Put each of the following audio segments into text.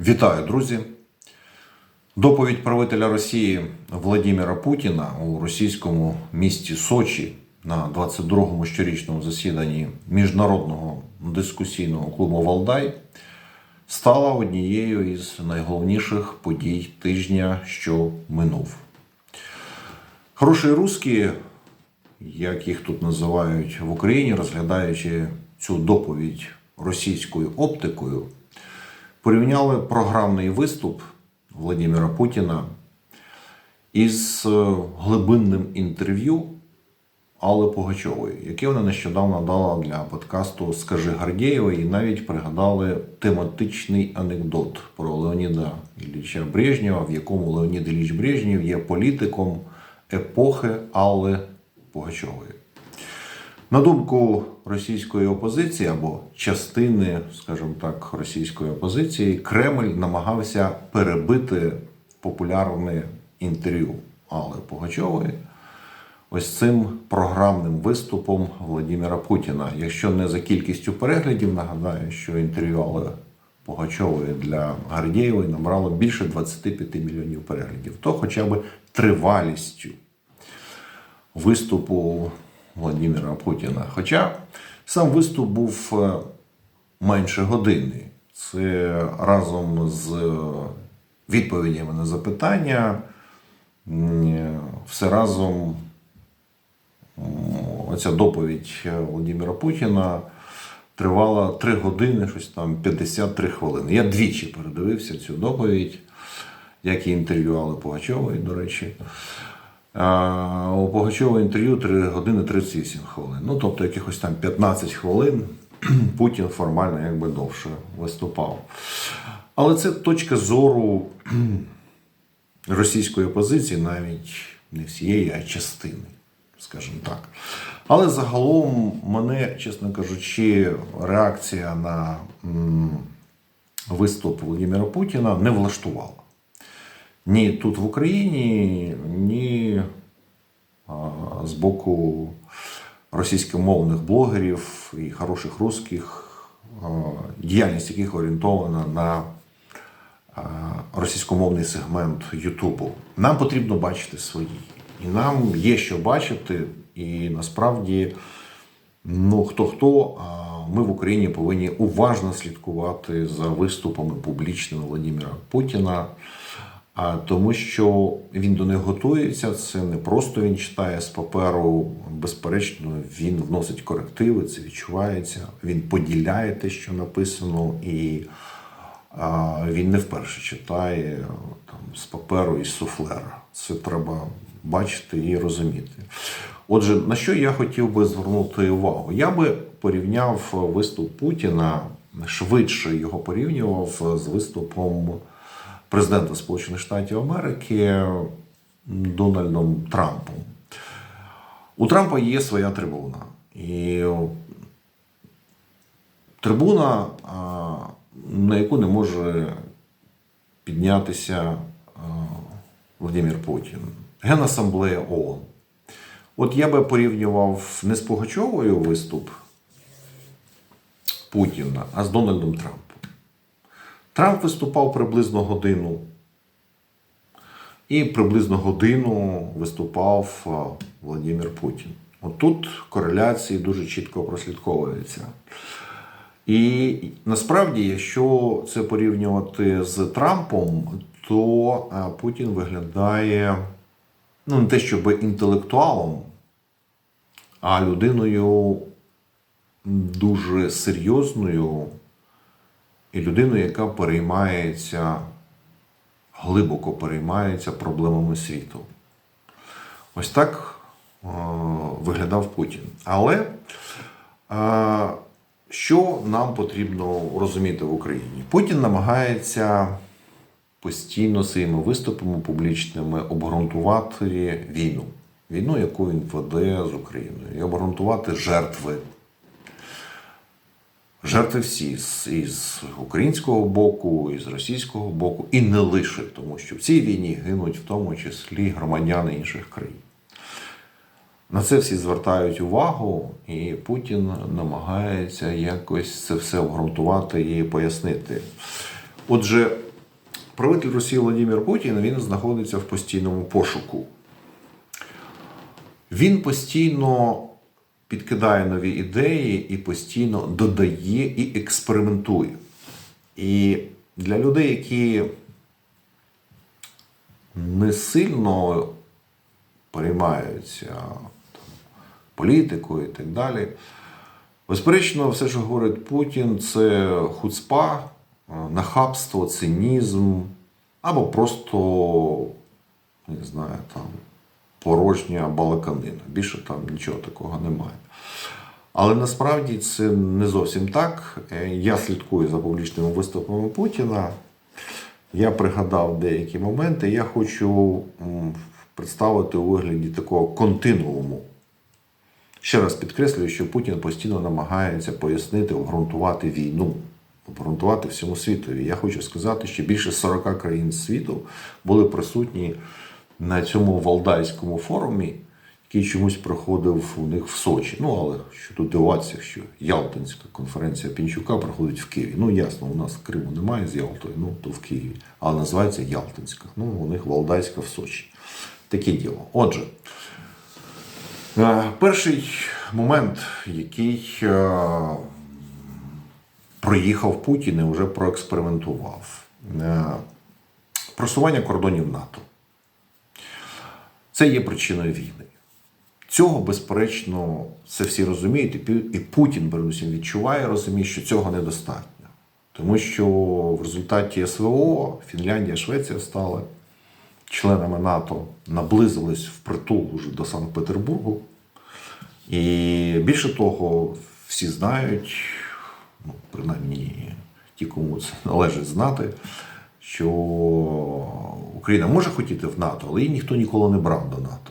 Вітаю, друзі! Доповідь правителя Росії Владимира Путіна у російському місті Сочі на 22-му щорічному засіданні міжнародного дискусійного клубу Валдай стала однією із найголовніших подій тижня, що минув. Хороші русські, як їх тут називають в Україні, розглядаючи цю доповідь російською оптикою, порівняли програмний виступ Владимира Путіна із е, глибинним інтерв'ю Алли Пугачової, яке вона нещодавно дала для подкасту Скажи Гордєєва, і навіть пригадали тематичний анекдот про Леоніда Ілліча Брежнєва, в якому Леонід Ілліч Брежнєв є політиком епохи Алли Пугачової. На думку російської опозиції або частини, скажімо так, російської опозиції, Кремль намагався перебити популярне інтерв'ю Алли Пугачової ось цим програмним виступом Владимира Путіна. Якщо не за кількістю переглядів, нагадаю, що інтерв'ю Алли Пугачової для Гордєєвої набрало більше 25 мільйонів переглядів, то хоча б тривалістю виступу Владимира Путіна. Хоча сам виступ був е, менше години. Це разом з відповідями на запитання, все разом оця доповідь Володимира Путіна тривала 3 години, щось там 53 хвилини. Я двічі передивився цю доповідь, як і інтерв'ю Алли Пугачової, до речі. У Пугачова інтерв'ю 3 години 38 хвилин. Ну, тобто якихось там 15 хвилин Путін формально якби довше виступав. Але це точка зору російської опозиції, навіть не всієї, а частини, скажімо так. Але загалом мене, чесно кажучи, реакція на виступ Володимира Путіна не влаштувала ні тут в Україні, ні з боку російськомовних блогерів і хороших русських, діяльність яких орієнтована на російськомовний сегмент Ютубу. Нам потрібно бачити свої. І нам є що бачити, і насправді, ну хто хто, ми в Україні повинні уважно слідкувати за виступами публічними Владимира Путіна. Тому, що він до них готується, це не просто він читає з паперу. Безперечно, він вносить корективи, це відчувається. Він поділяє те, що написано, і він не вперше читає там, з паперу і з суфлера. Це треба бачити і розуміти. Отже, на що я хотів би звернути увагу? Я би порівняв виступ Путіна швидше його порівнював з виступом президента Сполучених Штатів Америки Дональдом Трампом. У Трампа є своя трибуна. І трибуна, на яку не може піднятися а, Владимир Путін. Генасамблея ООН. От я би порівнював не з Пугачовою виступ Путіна, а з Дональдом Трампом. Трамп виступав приблизно годину. І приблизно годину виступав Владимир Путін. От тут кореляції дуже чітко прослідковуються. І насправді, якщо це порівнювати з Трампом, то Путін виглядає ну, не те, щоб інтелектуалом, а людиною дуже серйозною і людиною, яка переймається, глибоко переймається проблемами світу. Ось так е, виглядав Путін. Але е, що нам потрібно розуміти в Україні? Путін намагається постійно своїми виступами публічними обґрунтувати війну. Війну, яку він веде з Україною, і обґрунтувати жертви Жертви всі з, із українського боку, і з російського боку, і не лише, тому що в цій війні гинуть в тому числі громадяни інших країн. На це всі звертають увагу, і Путін намагається якось це все обґрунтувати і пояснити. Отже, правитель Росії Володимир Путін він знаходиться в постійному пошуку. Він постійно підкидає нові ідеї і постійно додає і експериментує. І для людей, які не сильно переймаються там, політикою і так далі. Безперечно, все, що говорить Путін, це хуцпа, е, нахабство, цинізм або просто, не знаю, там, порожня балаканина. Більше там нічого такого немає. Але насправді це не зовсім так. Е, Я слідкую за публічними виступами Путіна. Я пригадав деякі моменти. Я хочу представити у вигляді такого континууму. Ще раз підкреслюю, що Путін постійно намагається пояснити, обґрунтувати війну, обґрунтувати всьому світові. Я хочу сказати, що більше 40 країн світу були присутні на цьому Валдайському форумі, який чомусь проходив у них в Сочі. Ну, але що тут дивуватися, що Ялтинська конференція Пінчука проходить в Києві. Ну, ясно, у нас Криму немає з Ялтою, ну то в Києві. Але називається Ялтинська. Ну, у них Валдайська в Сочі. Таке діло. Отже. Е, Перший момент, який е, проїхав Путін і вже проекспериментував. Е, Просування кордонів НАТО. Це є причиною війни. Цього, безперечно, це всі розуміють, і Путін, передусім, відчуває, розуміє, що цього недостатньо. Тому що в результаті СВО Фінляндія, Швеція стали членами НАТО, наблизились впритул уже до Санкт-Петербургу. І більше того, всі знають, ну, принаймні ті, кому це належить знати, що Україна може хотіти в НАТО, але її ніхто ніколи не брав до НАТО.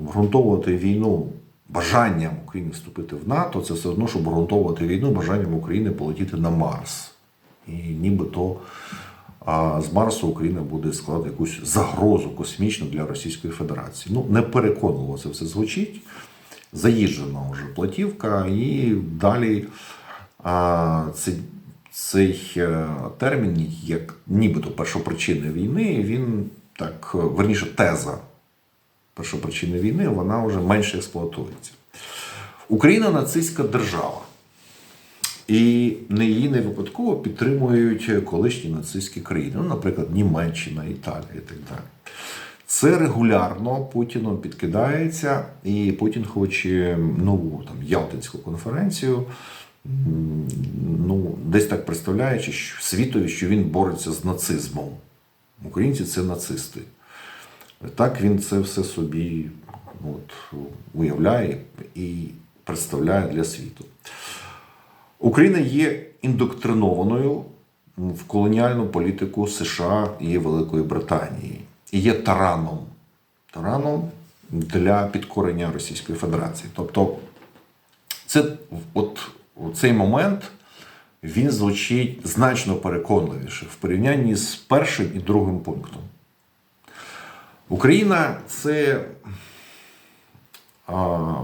Обґрунтовувати війну бажанням України вступити в НАТО це все одно, щоб обґрунтовувати війну бажанням України полетіти на Марс. І нібито а з Марсу Україна буде складати якусь загрозу космічну для Російської Федерації. Ну, не переконливо це все звучить. Заїжджена вже платівка, і далі а, цей, цей е, термін, як нібито першопричини війни, він так, е, верніше, теза першопричини війни, вона вже менше експлуатується. Україна нацистська держава. І не її не випадково підтримують колишні нацистські країни, ну, наприклад, Німеччина, Італія і так далі. Це регулярно Путіном підкидається, і Путін хоче нову там Ялтинську конференцію, ну, десь так представляючи що світові, що він бореться з нацизмом. Українці це нацисти. Так він це все собі от, уявляє і представляє для світу. Україна є індоктринованою в колоніальну політику США і Великої Британії і є тараном, тараном для підкорення Російської Федерації. Тобто, це от цей момент він звучить значно переконливіше в порівнянні з першим і другим пунктом. Україна це а,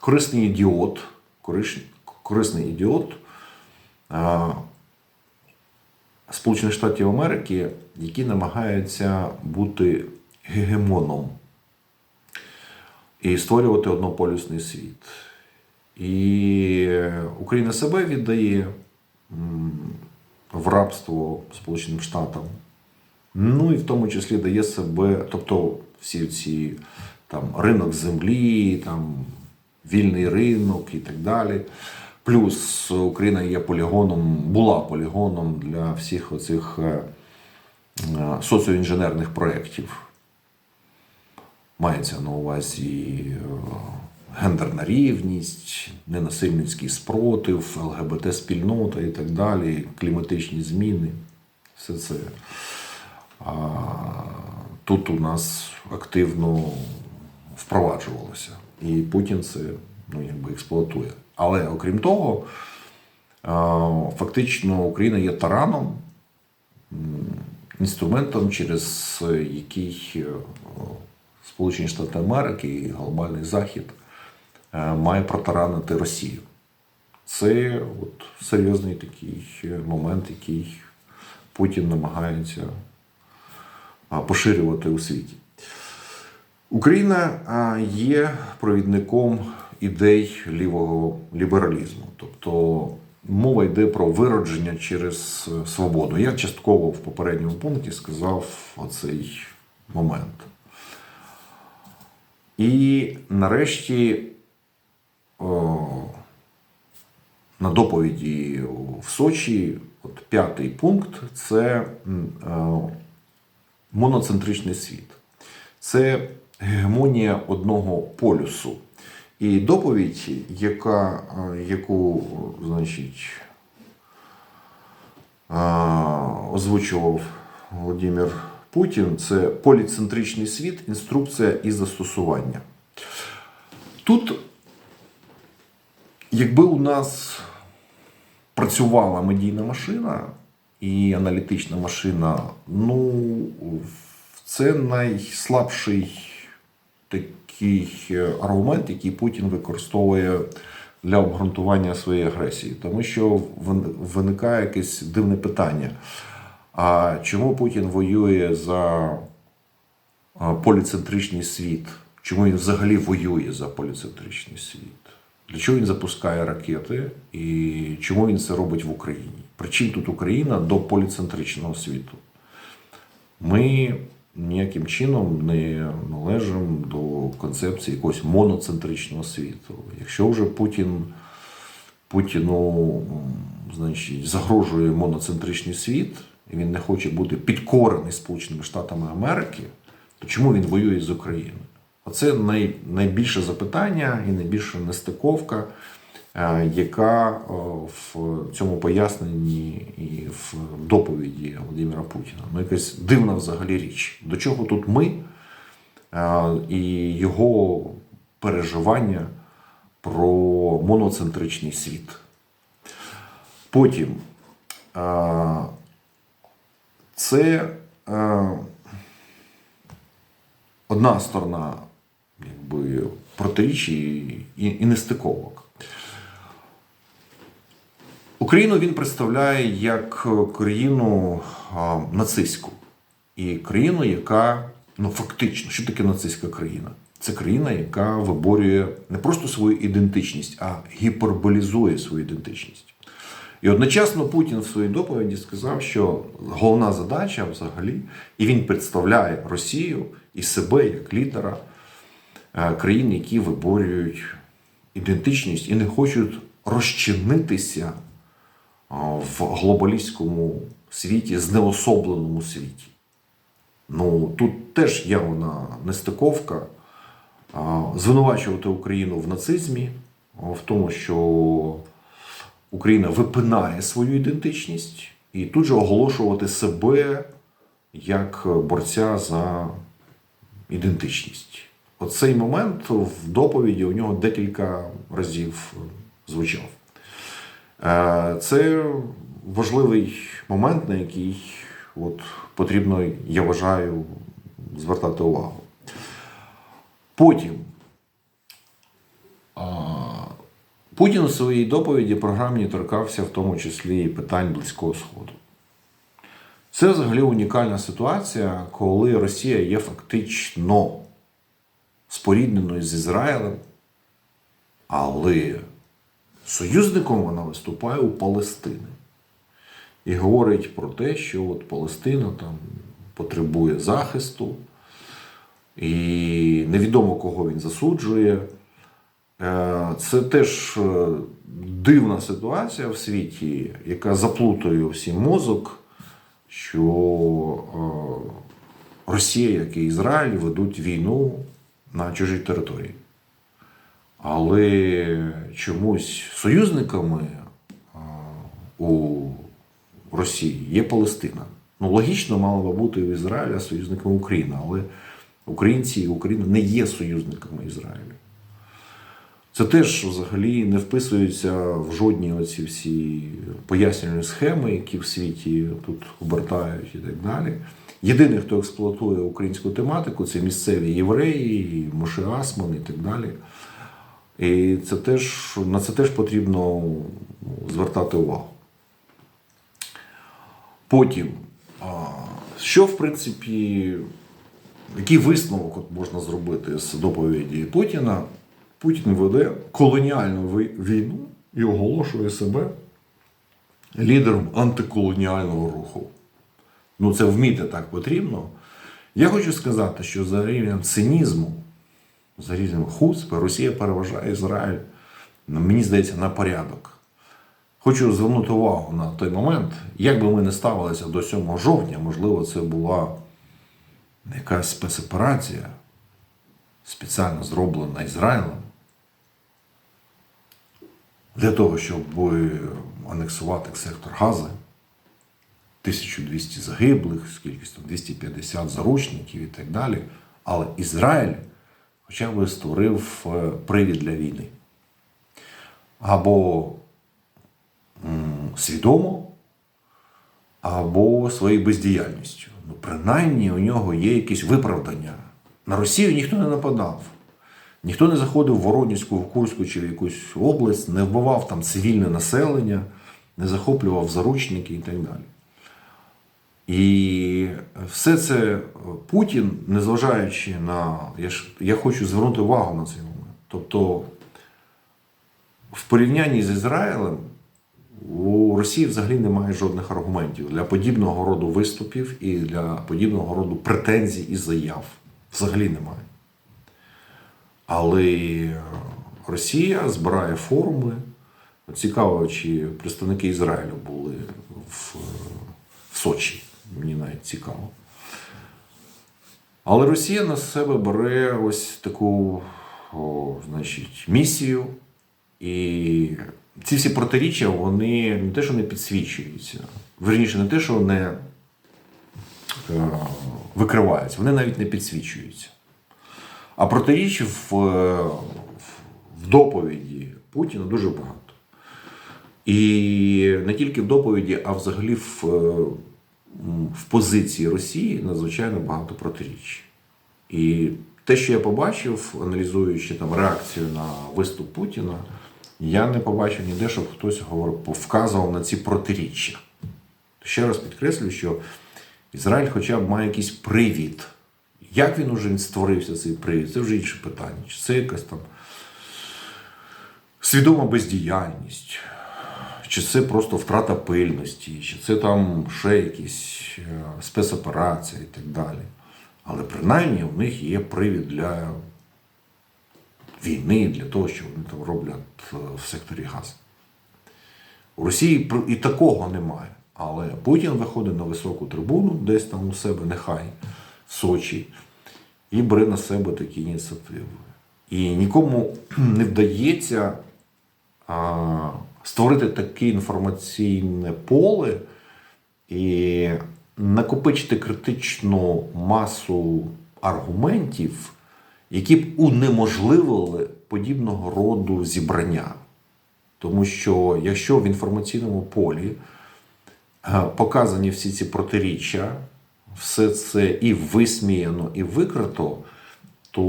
корисний ідіот, кориш- корисний ідіот а, Сполучених Штатів Америки, які намагаються бути гегемоном і створювати однополюсний світ. І Україна себе віддає в рабство Сполученим Штатам. Ну і в тому числі дає себе, тобто всі ці там ринок землі, там вільний ринок і так далі. Плюс Україна є полігоном, була полігоном для всіх оцих е, е, соціоінженерних проєктів. Мається на увазі е, гендерна рівність, ненасильницький спротив, ЛГБТ-спільнота і так далі, кліматичні зміни. Все це. Тут у нас активно впроваджувалося. І Путін це ну, якби експлуатує. Але окрім того, фактично Україна є тараном, інструментом, через який е, Сполучені Штати Америки і глобальний Захід е, має протаранити Росію. Це от серйозний такий момент, який Путін намагається поширювати у світі. Україна є провідником ідей лівого лібералізму, тобто мова йде про виродження через е, свободу. Я частково в попередньому пункті сказав оцей момент. І нарешті на доповіді в Сочі, от п'ятий пункт це е, моноцентричний світ. Це гегемонія одного полюсу. І доповідь, яка, е, яку значить, е, озвучував Володимир Путін, це поліцентричний світ, інструкція і застосування. Тут, якби у нас працювала медійна машина і аналітична машина, ну, це найслабший такий аргумент, який Путін використовує для обґрунтування своєї агресії. Тому що виникає якесь дивне питання. А чому Путін воює за поліцентричний світ? Чому він взагалі воює за поліцентричний світ? Для чого він запускає ракети і чому він це робить в Україні? Причин тут Україна до поліцентричного світу? Ми ніяким чином не належимо до концепції якогось моноцентричного світу. Якщо вже Путін Путіну значить, загрожує моноцентричний світ, і він не хоче бути підкорений Сполученими Штатами Америки, то чому він воює з Україною? Оце най, найбільше запитання і найбільша нестиковка, яка е, в цьому поясненні і в доповіді Володимира Путіна. Ну, якась дивна взагалі річ. До чого тут ми е, і його переживання про моноцентричний світ. Потім е, це е, одна сторона якби, протиріччя і, і нестиковок. Україну він представляє як країну нацистську і країну, яка ну фактично, що таке нацистська країна? Це країна, яка виборює не просто свою ідентичність, а гіперболізує свою ідентичність. І одночасно Путін в своїй доповіді сказав, що головна задача взагалі, і він представляє Росію і себе як лідера е, країн, які виборюють ідентичність і не хочуть розчинитися в глобалістському світі, знеособленому світі. Ну тут теж явна нестиковка. Звинувачувати Україну в нацизмі, в тому, що Україна випинає свою ідентичність, і тут же оголошувати себе як борця за ідентичність. Оцей момент в доповіді у нього декілька разів звучав. Е, Це важливий момент, на який от, потрібно, я вважаю, звертати увагу. Потім Путін у своїй доповіді програмі торкався в тому числі і питань Близького Сходу. Це взагалі унікальна ситуація, коли Росія є фактично спорідненою з Ізраїлем, але союзником вона виступає у Палестини. І говорить про те, що от Палестина там потребує захисту, і невідомо кого він засуджує. Е, Це теж е, дивна ситуація в світі, яка заплутує всім мозок, що е, Росія, як і Ізраїль, ведуть війну на чужій території. Але чомусь союзниками е, у Росії є Палестина. Ну, логічно мало би бути у Ізраїля союзником України, але українці і Україна не є союзниками Ізраїлю. Це теж взагалі не вписується в жодні оці всі пояснювальні схеми, які в світі тут обертають і так далі. Єдиний, хто експлуатує українську тематику, це місцеві євреї, Моше Асман і так далі. І це теж, на це теж потрібно звертати увагу. Потім, що в принципі, який висновок можна зробити з доповіді Путіна? Путін веде колоніальну війну і оголошує себе лідером антиколоніального руху. Ну, це вміти так потрібно. Я хочу сказати, що за рівнем цинізму, за рівнем хуцпи, Росія переважає Ізраїль, ну, мені здається, на порядок. Хочу звернути увагу на той момент, як би ми не ставилися до 7 жовтня, можливо, це була якась спецоперація, спеціально зроблена Ізраїлем, для того, щоб анексувати сектор Гази. 1200 загиблих, скільки там 250 заручників і так далі. Але Ізраїль хоча б створив е, привід для війни. Або свідомо, або своєю бездіяльністю. Ну, принаймні у нього є якісь виправдання. На Росію ніхто не нападав. Ніхто не заходив в Воронівську, в Курську чи в якусь область, не вбивав там цивільне населення, не захоплював заручники і так далі. І все це Путін, незважаючи на. Я, ж, я хочу звернути увагу на цей момент. Тобто, в порівнянні з Ізраїлем у Росії взагалі немає жодних аргументів для подібного роду виступів і для подібного роду претензій і заяв. Взагалі немає. Але Росія збирає форуми. Цікаво, чи представники Ізраїлю були в, в Сочі. Мені навіть цікаво. Але Росія на себе бере ось таку о, значить, місію. І ці всі протиріччя, вони не те, що не підсвічуються. Верніше, не те, що не е, викриваються, вони навіть не підсвічуються. А протиріч в, е, в доповіді Путіна дуже багато. І не тільки в доповіді, а взагалі в, е, в позиції Росії надзвичайно багато протиріч. І те, що я побачив, аналізуючи там реакцію на виступ Путіна, я не побачив ніде, щоб хтось говорив, вказував на ці протиріччя. Ще раз підкреслюю, що Ізраїль хоча б має якийсь привід. Як він уже створився цей привід, це вже інше питання. Чи це якась там свідома бездіяльність, чи це просто втрата пильності, чи це там ще якісь е, спецоперації і так далі. Але принаймні у них є привід для війни, для того, що вони там роблять е, в секторі газу. У Росії і такого немає. Але Путін виходить на високу трибуну, десь там у себе, нехай, в Сочі, і бере на себе такі ініціативи. І нікому не вдається а, створити таке інформаційне поле і накопичити критичну масу аргументів, які б унеможливили подібного роду зібрання. Тому що якщо в інформаційному полі е, показані всі ці протиріччя, все це і висміяно, і викрито, то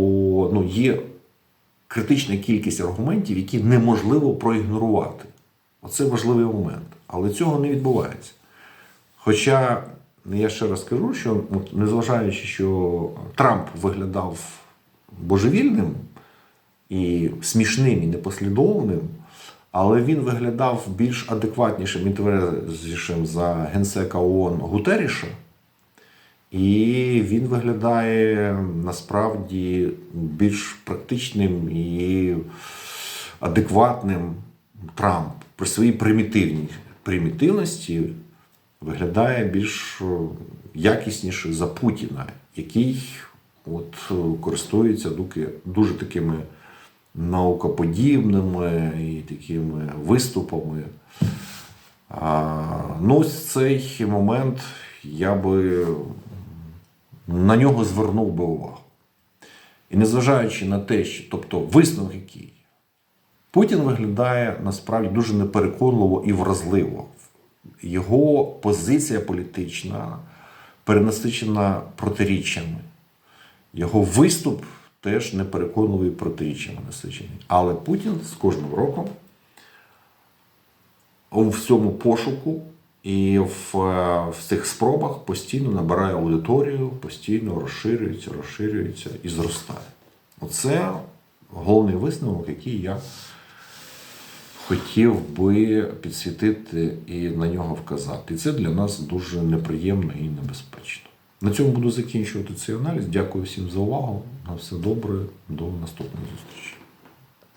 ну, є критична кількість аргументів, які неможливо проігнорувати. Оце важливий момент. Але цього не відбувається. Хоча я ще раз скажу, що от, незважаючи, що Трамп виглядав божевільним і смішним і непослідовним, але він виглядав більш адекватнішим і тверезішим за генсека ООН Гутеріша. І він виглядає насправді більш практичним і адекватним Трамп при своїй примітивній примітивності виглядає більш якісніше за Путіна, який от е, користується дуже такими наукоподібними і такими виступами. А, ну, цей момент я би на нього звернув би увагу. І незважаючи на те, що, тобто висновок який, Путін виглядає насправді дуже непереконливо і вразливо. Його позиція політична перенасичена протиріччями. Його виступ теж непереконливий і протиріччями насичений. Але Путін з кожним роком у всьому пошуку І в, в цих спробах постійно набирає аудиторію, постійно розширюється, розширюється і зростає. Оце головний висновок, який я хотів би підсвітити і на нього вказати. І це для нас дуже неприємно і небезпечно. На цьому буду закінчувати цей аналіз. Дякую всім за увагу. На все добре. До наступної зустрічі.